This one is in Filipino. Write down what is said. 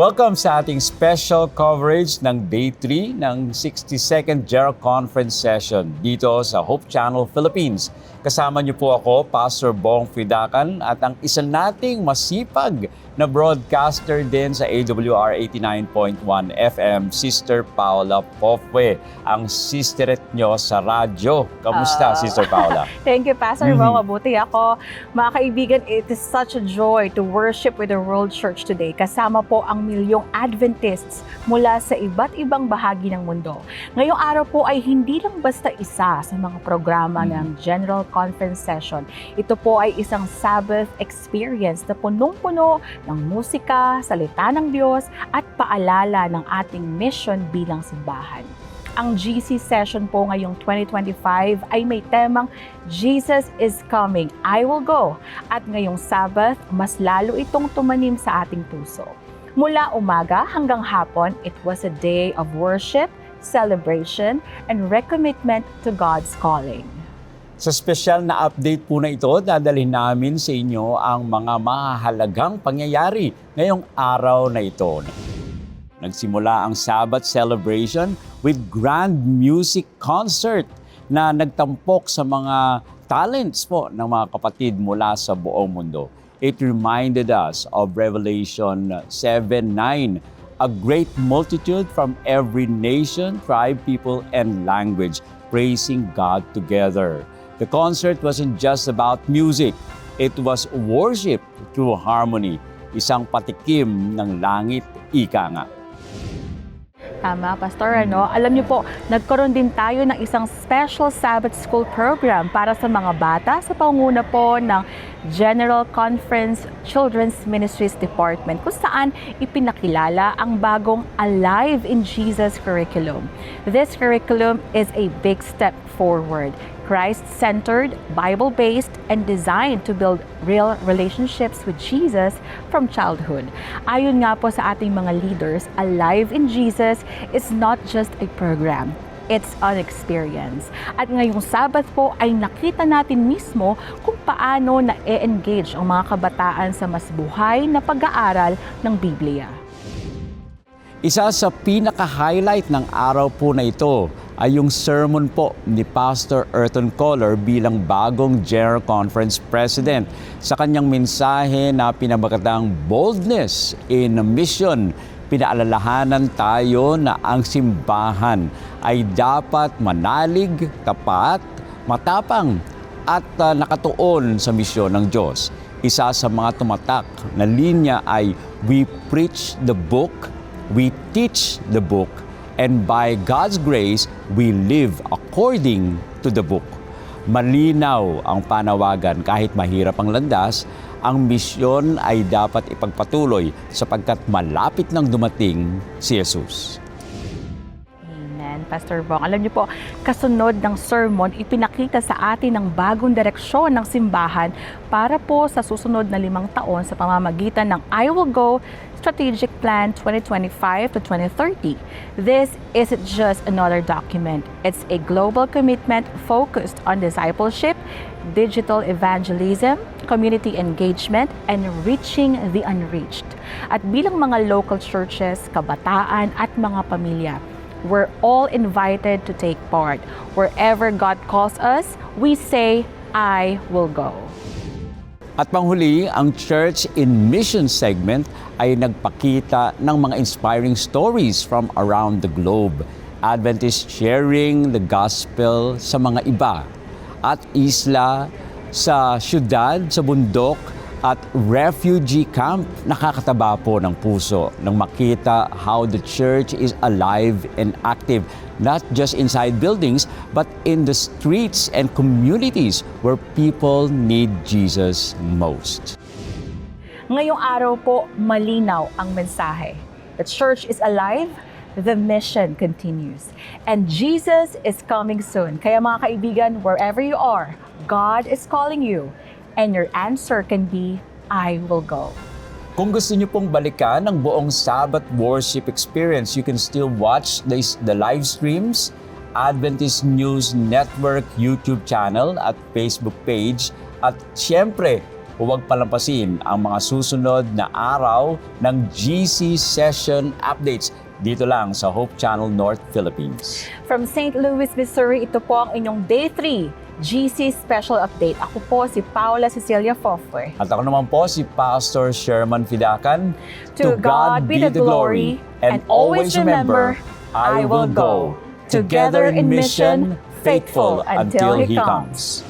Welcome sa ating special coverage ng Day 3 ng 62nd General Conference Session dito sa Hope Channel Philippines. Kasama niyo po ako, Pastor Bong Fidakan at ang isa nating masipag na broadcaster din sa AWR 89.1 FM, Sister Paula Pofwe, ang sisteret nyo sa radyo. Kamusta, Ah. Sister Paula? Thank you, Pastor Mhm. Mo. Mabuti ako. Mga kaibigan, it is such a joy to worship with the World Church today. Kasama po ang milyong Adventists mula sa iba't ibang bahagi ng mundo. Ngayong araw po ay hindi lang basta isa sa mga programa Mhm. ng General Conference Session. Ito po ay isang Sabbath experience na punong-puno ng musika, salita ng Diyos at paalala ng ating mission bilang simbahan. Ang GC session po ngayong 2025 ay may temang Jesus is coming, I will go. At ngayong Sabbath, mas lalo itong tumanim sa ating puso. Mula umaga hanggang hapon, it was a day of worship, celebration, and recommitment to God's calling. Sa special na update po na ito, dadalhin namin sa inyo ang mga mahalagang pangyayari ngayong araw na ito. Nagsimula ang Sabbath celebration with grand music concert na nagtampok sa mga talents po ng mga kapatid mula sa buong mundo. It reminded us of Revelation 7:9, a great multitude from every nation, tribe, people, and language praising God together. The concert wasn't just about music, it was worship through harmony, isang patikim ng langit, ika nga. Tama, Pastor. Ano? Alam niyo po, nagkaroon din tayo ng isang special Sabbath School program para sa mga bata sa panguna po ng General Conference Children's Ministries Department kung saan ipinakilala ang bagong Alive in Jesus curriculum. This curriculum is a big step forward. Christ-centered, Bible-based, and designed to build real relationships with Jesus from childhood. Ayon nga po sa ating mga leaders, Alive in Jesus is not just a program. It's an experience. At ngayong Sabbath po ay nakita natin mismo kung paano na-engage ang mga kabataan sa mas buhay na pag-aaral ng Biblia. Isa sa pinaka-highlight ng araw po na ito ay yung sermon po ni Pastor Erton Collar bilang bagong General Conference President sa kanyang mensahe na pinamagatang Boldness in a Mission. Pinaalalahanan tayo na ang simbahan ay dapat manalig, tapat, matapang at uh, nakatuon sa misyon ng Diyos. Isa sa mga tumatak na linya ay We preach the book, we teach the book, and by God's grace, we live according to the book. Malinaw ang panawagan kahit mahirap ang landas, ang misyon ay dapat ipagpatuloy sapagkat malapit nang dumating si Jesus. Pastor Bong. Alam niyo po, kasunod ng sermon, ipinakita sa atin ang bagong direksyon ng simbahan para po sa susunod na limang taon sa pamamagitan ng I Will Go Strategic Plan 2025 to 2030. This isn't just another document. It's a global commitment focused on discipleship, digital evangelism, community engagement, and reaching the unreached. At bilang mga local churches, kabataan at mga pamilya, we're all invited to take part. Wherever God calls us, we say, I will go. At panghuli, ang Church in Mission segment ay nagpakita ng mga inspiring stories from around the globe. Adventist sharing the gospel sa mga iba. At isla, sa syudad, sa bundok, at refugee camp, nakakataba po ng puso nang makita how the church is alive and active, not just inside buildings, but in the streets and communities where people need Jesus most. Ngayong araw po, malinaw ang mensahe. The church is alive, the mission continues. And Jesus is coming soon. Kaya mga kaibigan, wherever you are, God is calling you. And your answer can be, I will go. Kung gusto niyo pong balikan ang buong Sabbath worship experience, you can still watch the, the live streams, Adventist News Network YouTube channel at Facebook page. At siyempre, huwag palampasin ang mga susunod na araw ng GC Session Updates dito lang sa Hope Channel North Philippines. From St. Louis, Missouri, ito po ang inyong Day 3 GC Special Update. Ako po si Paula Cecilia Foffer. At ako naman po si Pastor Sherman Fidakan. To God be the glory, and always remember, I will go. Together in mission, faithful until He comes.